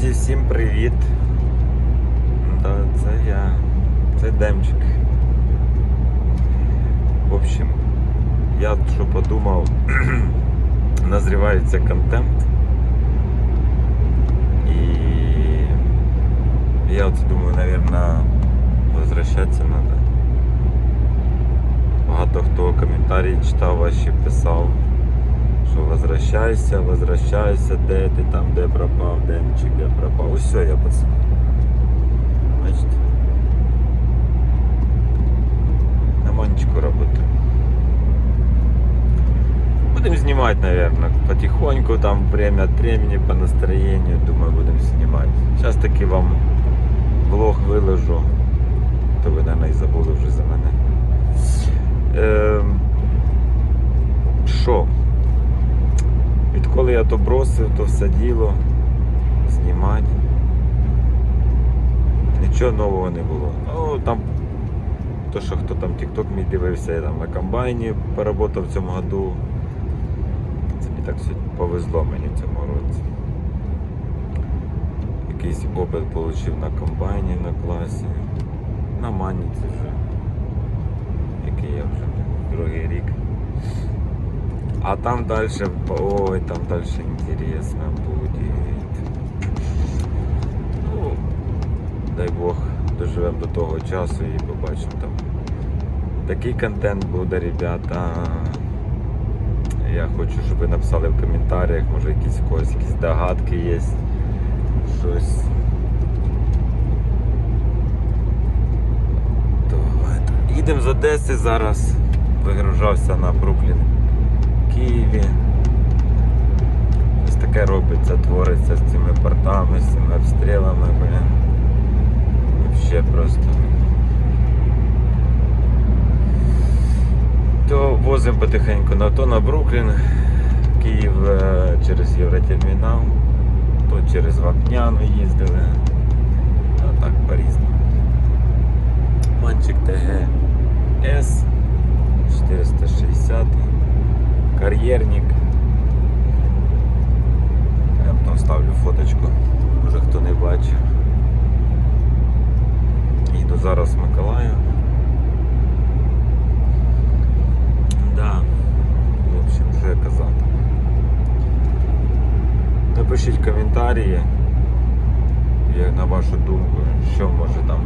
Друзі, всім привіт! Да, це я, це Демчик. В общем, я що подумав, назрівається контент. І я от думаю, наверное, возвращатися треба. Багато хто коментарі читав ваші писав возвращайся, возвращайся, де ти там, де пропав, Демчик, де пропав. Ось все, я пацан. Бачите? На манчику работаю. Будем снимать, наверное, потихоньку, там время от времени по настроению, думаю, будем снимать. Сейчас таки вам влог выложу, то ви, наверное, і забули вже за мене. Ем, Що? Відколи я то бросив, то все діло знімати. Нічого нового не було. Ну там то, що хто там TikTok мій дивився, я там на комбайні поработав в цьому году. Це мені так сьогодні повезло мені в цьому році. Якийсь опит отримав на комбайні на класі. На маніці вже. Який я вже другий рік. А там дальше, ой, там дальше интересно будет. Ну, дай Бог, доживемо до того часу і побачимо там. Такий контент буде, ребята. Я хочу, щоб ви написали в коментарях, може якісь у когось якісь догадки є. Щось. Їдемо з Одеси зараз. Вигружався на Бруклін. Києві. Ось таке робиться, твориться з цими портами, з цими обстрілами, блин. Вообще просто. То возимо потихеньку на то на Бруклін, Київ е, через Євротермінал, то через Вапняну їздили. А так по-різному. Манчик ТГ С 460 кар'єрник. Я потім ставлю фоточку, може хто не бачив. Їду зараз в Миколаїв. Да. В общем, я казати. Напишіть коментарі, як на вашу думку, що може там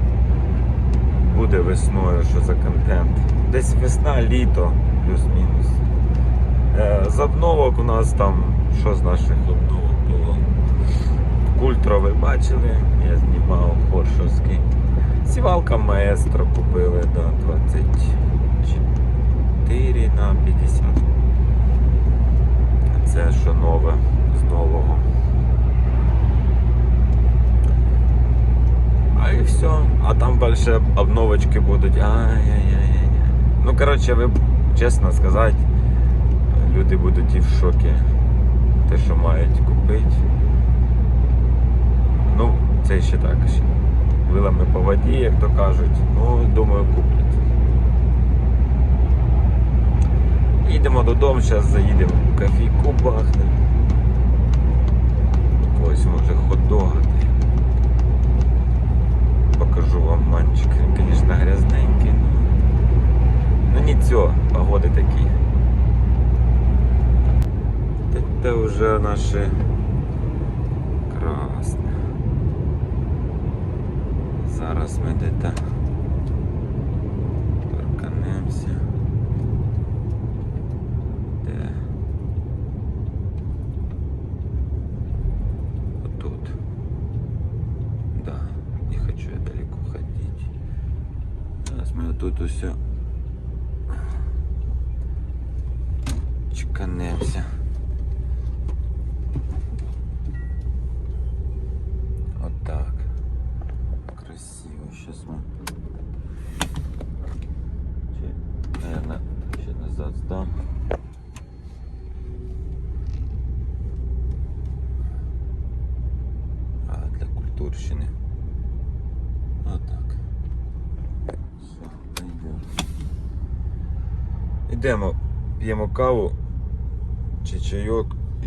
буде весною, що за контент. Десь весна, літо, плюс-мінус. Е, З обновок у нас там, що з наших обновок було? Культро ви бачили, я знімав Хоршовський. Сівалка Маестро купили до 24 на 50. Це що нове з нового. А і все. А там далі обновочки будуть. Ай-яй-яй-яй. Ну, коротше, ви чесно сказати, люди будуть і в шокі. Те, що мають купити. Ну, це ще так ще. Вилами по воді, як то кажуть. Ну, думаю, куплять. Їдемо додому, зараз заїдемо в кофійку бахнемо. Когось може хот-догати. Покажу вам манчик. Він, звісно, грязненький. Ну нічого, погоди такі. Це вже наше красне. Зараз ми де-то торканемося. Де? Отут. Да, не хочу я далеко ходить. Зараз ми тут усе чеканемося. Ідемо, п'ємо каву чи чайок і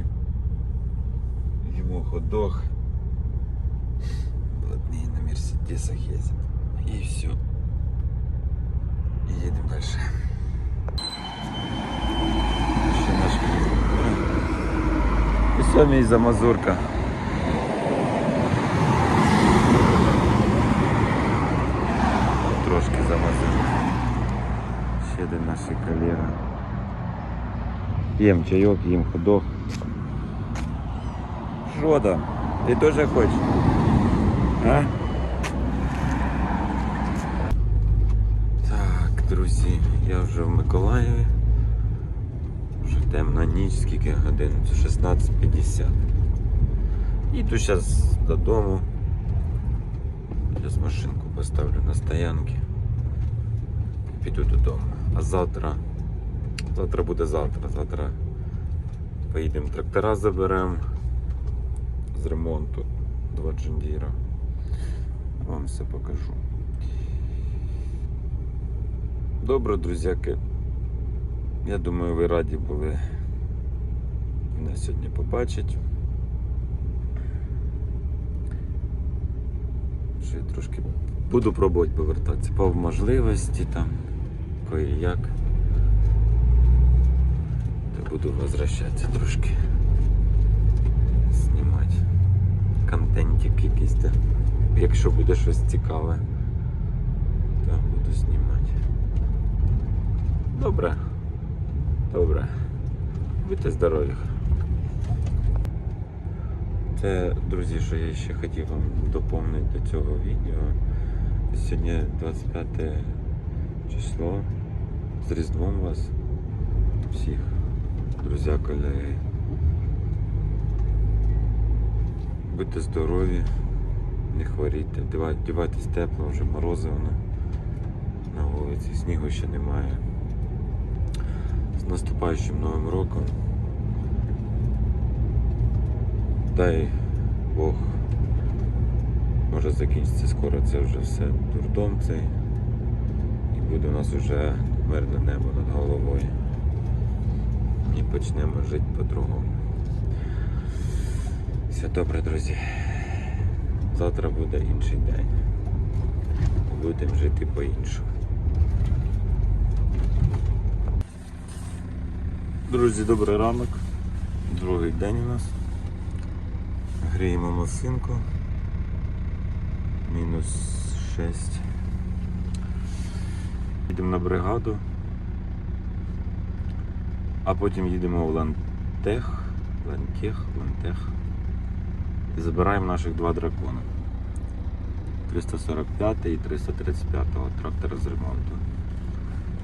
їмо ходох. Мерседесах ездит. И все. И едем дальше. Ще наш І все, мій замазурка. Трошки замазив. Ще один наш колега. П'ємо чайок, їм ходок. Що там? Ти теж хочеш? А? Так, друзі, я вже в Миколаєві. Вже темна ніч, скільки годин? 16.50. Іду зараз додому. Зараз машинку поставлю на стоянки. Піду додому. А завтра. Завтра буде завтра. Завтра поїдемо трактора заберемо з ремонту. Два джендіра. Вам все покажу. Добре, друзяки. Я думаю, ви раді були мене сьогодні побачити. Ще трошки буду пробувати повертатися по можливості там, кое-як. Та буду возвращатися трошки. Знімати контентик якийсь, та, якщо буде щось цікаве, то буду знімати. Добре. Добре. Будьте здорові. Це, друзі, що я ще хотів вам доповнити до цього відео. Сьогодні 25 число. З Різдвом вас всіх, друзі, колеги. Будьте здорові, не хворійте, вдівайтесь тепло, вже морози воно на вулиці, снігу ще немає. З наступаючим Новим роком. Дай Бог. Може закінчиться скоро це вже все дурдом цей. Буде у нас вже мирне небо над головою. І почнемо жити по-другому. Все добре, друзі. Завтра буде інший день. Будемо жити по-іншому. Друзі, добрий ранок. Другий день у нас. Гріємо машинку. Мінус 6. Їдемо на бригаду. А потім їдемо в Лантех. Лантех, Лантех. І забираємо наших два дракони. 345 і 335 трактора з ремонту.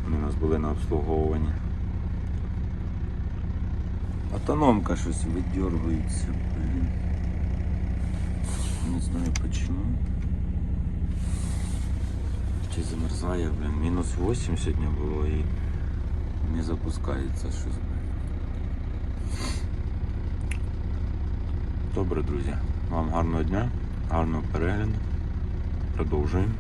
Вони у нас були на обслуговуванні. Автономка щось видергується, блін. Не знаю почему. Чи замерзає, блін. Мінус 8 сьогодні було і не запускається щось. Добре, друзі. Вам гарного дня, гарного перегляду. Продовжуємо.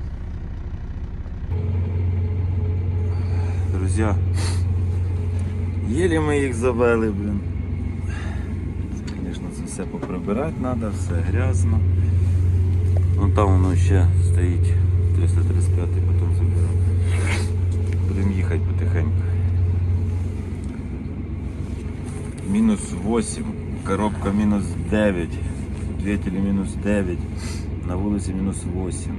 Друзі, єлі ми їх завели, блін. Це, звісно, це все поприбирати треба, все грязно. Вон там воно ще стоїть 335 потім заберемо. Будемо їхати потихеньку. Мінус 8, коробка мінус 9, двигателі мінус 9, на вулиці мінус 8.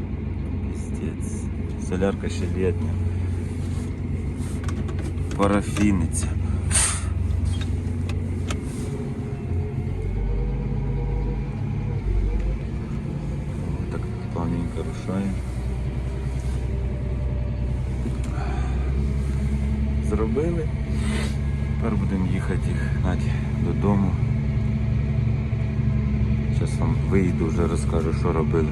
Піздець. Солярка ще літня. Парафіниця. Так плавненько рушає. Зробили. Тепер будемо їхати їх гнати додому. Зараз вам вийду, вже розкажу, що робили.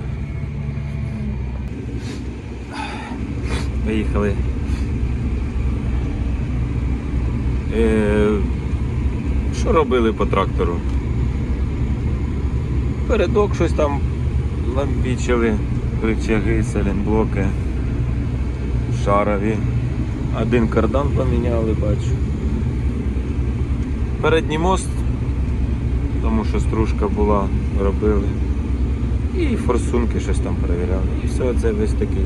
Виїхали. Е, що робили по трактору? Передок щось там лампічили, рычаги, селенблоки, шарові. Один кардан поміняли, бачу. Передній мост, тому що стружка була, робили. І форсунки щось там перевіряли. І все, це весь такий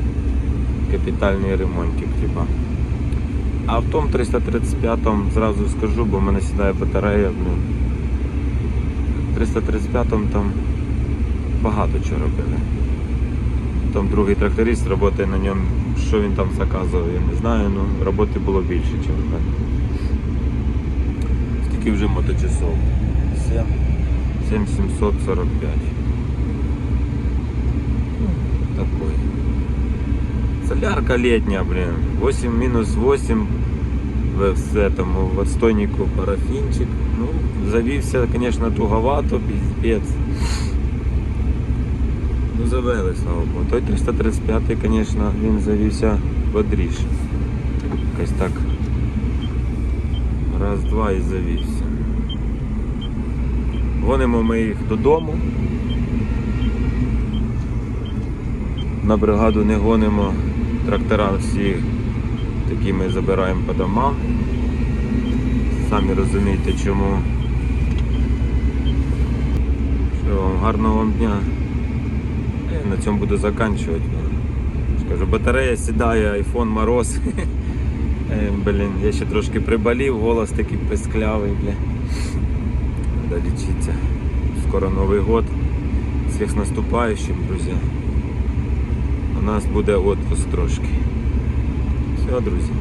капітальний ремонтик, типа. А в тому 335-му зразу скажу, бо в мене сідає батарея, блін. 335-му там багато чого робили. Там другий тракторист працює на ньому. Що він там заказував, я не знаю, ну роботи було більше, ніж в мене. Скільки вже моточасов? 7. 7745. Такой. Солярка летняя, блин. 8 минус 8 в, с этому в отстойнику парафинчик. Ну, завівся, конечно, туговато, пиздец. Ну, завели, слава Богу. Той 335, конечно, він завівся бодріше. Якось так. Раз, два і завівся. Гонимо ми їх додому. На бригаду не гонимо. Трактора всі такі ми забираємо по домам. Самі розумієте чому. Що вам гарного вам дня. На цьому буду заканчувати. Скажу, батарея сідає, айфон мороз. Е, Блін, я ще трошки приболів, голос такий писклявий, бля. Надо лечиться. Скоро Новий год. Всіх з наступаючим, друзі. У нас буде отпуск трошки. Все, друзі.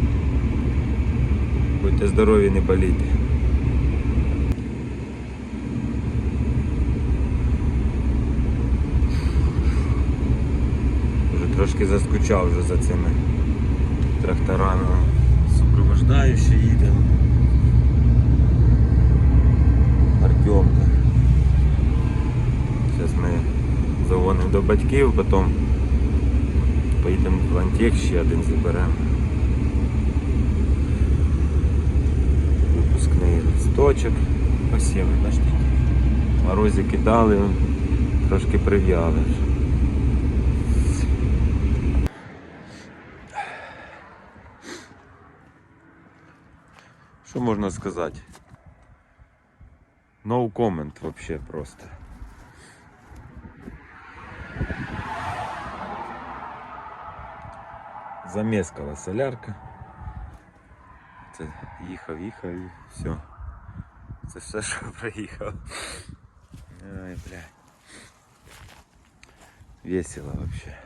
Будьте здорові, не болійте. Вже трошки заскучав вже за цими тракторами. Супровождаючи їде. Артемка. Зараз ми загонимо до батьків, потім поїдемо в Антех, ще один заберемо. Випускний листочок. Посіви, бачите. Морозі кидали, трошки прив'яли. Що можна сказати? No comment вообще просто. Замескала солярка. Це їхав, їхав і все. Це все, що проїхав. Ай, бля. Весело вообще.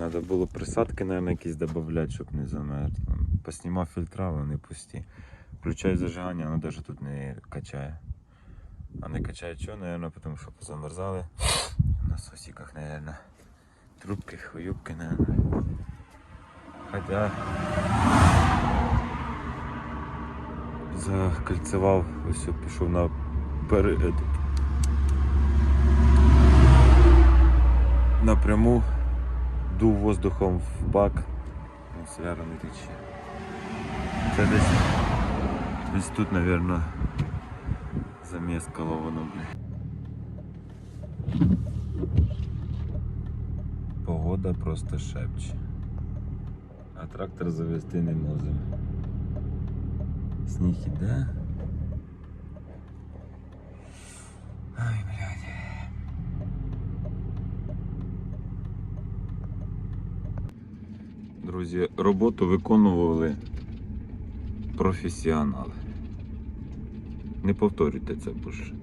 Надо було присадки, наверное, якісь додати, щоб не замерзло. Поснімав фільтра, вони пусті. Включаю зажигання, воно навіть тут не качає. А не качає чого, наверное, тому що позамерзали. На сосіках, наверное. Трубки, хуюбки, наверное. Хотя закольцевав, ось пішов на пер... этот, напряму дув воздухом в бак, соляра тече. Це десь, десь тут, мабуть, замескало воно. Погода просто шепче. А трактор завести не можемо. Сніг іде. Друзі, роботу виконували професіонали. Не повторюйте це більше.